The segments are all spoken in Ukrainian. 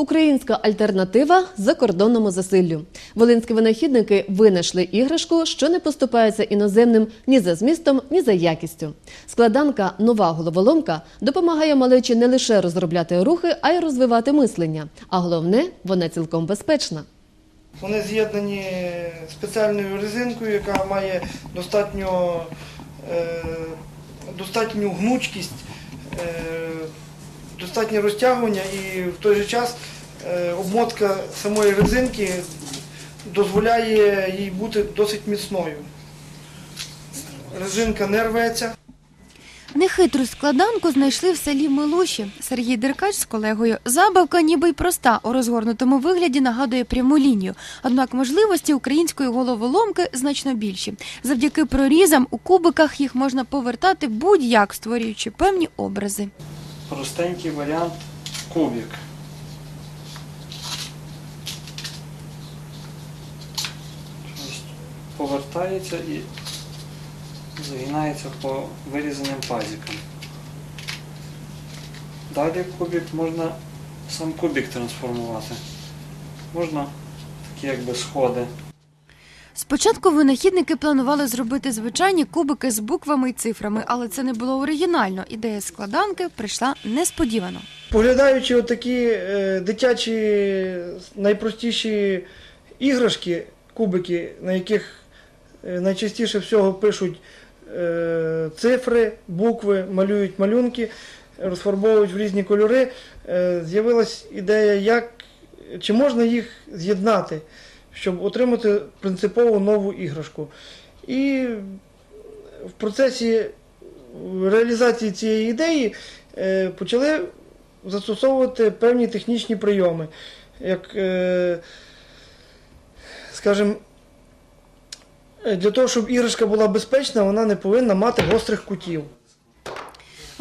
Українська альтернатива закордонному засиллю. Волинські винахідники винайшли іграшку, що не поступається іноземним ні за змістом, ні за якістю. Складанка нова головоломка допомагає малечі не лише розробляти рухи, а й розвивати мислення. А головне, вона цілком безпечна. Вони з'єднані спеціальною резинкою, яка має достатньо, е, достатню гнучкість, е, достатнє розтягування і в той же час е, обмотка самої резинки дозволяє їй бути досить міцною. Резинка не рветься. Нехитру складанку знайшли в селі Милуші. Сергій Деркач з колегою. Забавка ніби й проста, у розгорнутому вигляді нагадує пряму лінію. Однак можливості української головоломки значно більші. Завдяки прорізам у кубиках їх можна повертати будь-як, створюючи певні образи. Простенький варіант. Тобто повертається і загинається по вирізаним пазикам. Далі кубик можна сам кубик трансформувати. Можна такі якби сходи. Спочатку винахідники планували зробити звичайні кубики з буквами і цифрами, але це не було оригінально. Ідея складанки прийшла несподівано. Поглядаючи отакі е, дитячі найпростіші іграшки, кубики, на яких е, найчастіше всього пишуть е, цифри, букви, малюють малюнки, розфарбовують в різні кольори, з'явилась ідея, як, чи можна їх з'єднати, щоб отримати принципово нову іграшку. І в процесі реалізації цієї ідеї е, почали застосовувати певні технічні прийоми, як, е, скажімо, е, для того, щоб іграшка була безпечна, вона не повинна мати гострих кутів.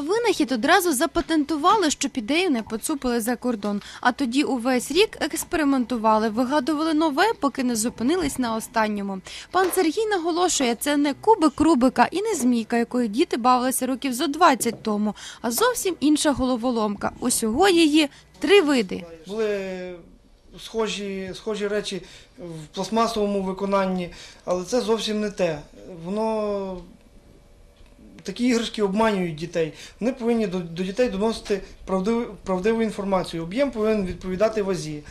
Винахід одразу запатентували, щоб ідею не поцупили за кордон. А тоді увесь рік експериментували, вигадували нове, поки не зупинились на останньому. Пан Сергій наголошує, це не кубик Рубика і не змійка, якою діти бавилися років зо 20 тому, а зовсім інша головоломка. Усього її три види. Були схожі, схожі речі в пластмасовому виконанні, але це зовсім не те. Воно такі іграшки обманюють дітей. Вони повинні до, до дітей доносити правдиву, правдиву інформацію. Об'єм повинен відповідати вазі.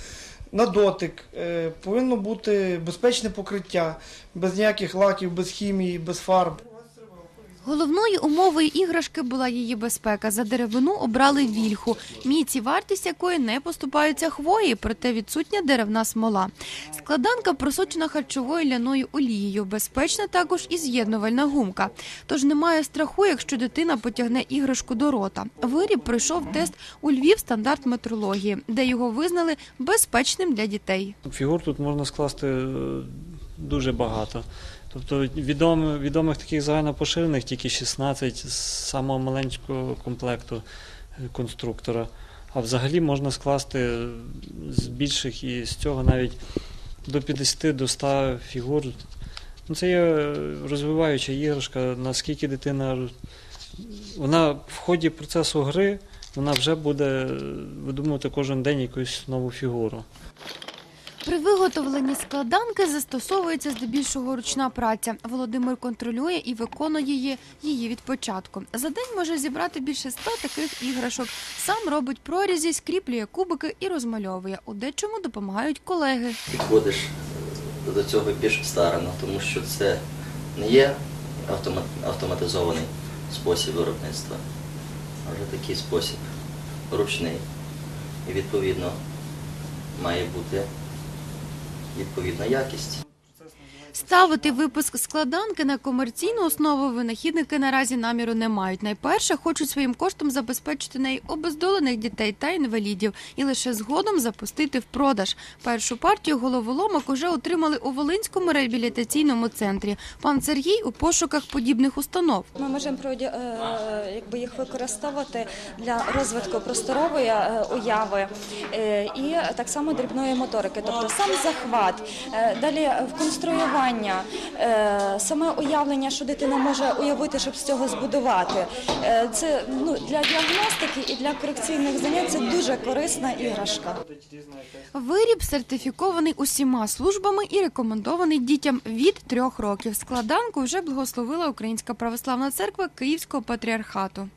На дотик е, повинно бути безпечне покриття, без ніяких лаків, без хімії, без фарб. Головною умовою іграшки була її безпека. За деревину обрали вільху, міць і вартість якої не поступаються хвої, проте відсутня деревна смола. Складанка просочена харчовою ляною олією. Безпечна також і з'єднувальна гумка. Тож немає страху, якщо дитина потягне іграшку до рота. Виріб пройшов тест у Львів стандарт метрології, де його визнали безпечним для дітей. Фігур тут можна скласти е, дуже багато. Тобто відомих, відомих таких загальнопоширених тільки 16 з самого маленького комплекту е, конструктора. А взагалі можна скласти е, з більших і з цього навіть до 50 до 100 фігур. Ну, це є е, розвиваюча іграшка, наскільки дитина вона в ході процесу гри вона вже буде видумувати кожен день якусь нову фігуру. При виготовленні складанки застосовується здебільшого ручна праця. Володимир контролює і виконує її, її від початку. За день може зібрати більше ста таких іграшок. Сам робить прорізі, скріплює кубики і розмальовує. У дечому допомагають колеги. підходиш до цього більш старано, тому що це не є автоматизований спосіб виробництва, а вже такий спосіб ручний. І відповідно має бути відповідна якість. Ставити випуск складанки на комерційну основу винахідники наразі наміру не мають. Найперше хочуть своїм коштом забезпечити неї обездолених дітей та інвалідів і лише згодом запустити в продаж. Першу партію головоломок уже отримали у Волинському реабілітаційному центрі. Пан Сергій у пошуках подібних установ. Ми можемо е, якби їх використовувати для розвитку просторової е, уяви е, і так само дрібної моторики, тобто сам захват, далі в конструюванні малювання, е, саме уявлення, що дитина може уявити, щоб з цього збудувати. Е, Це ну, для діагностики і для корекційних занять це дуже корисна іграшка. Виріб сертифікований усіма службами і рекомендований дітям від трьох років. Складанку вже благословила Українська православна церква Київського патріархату.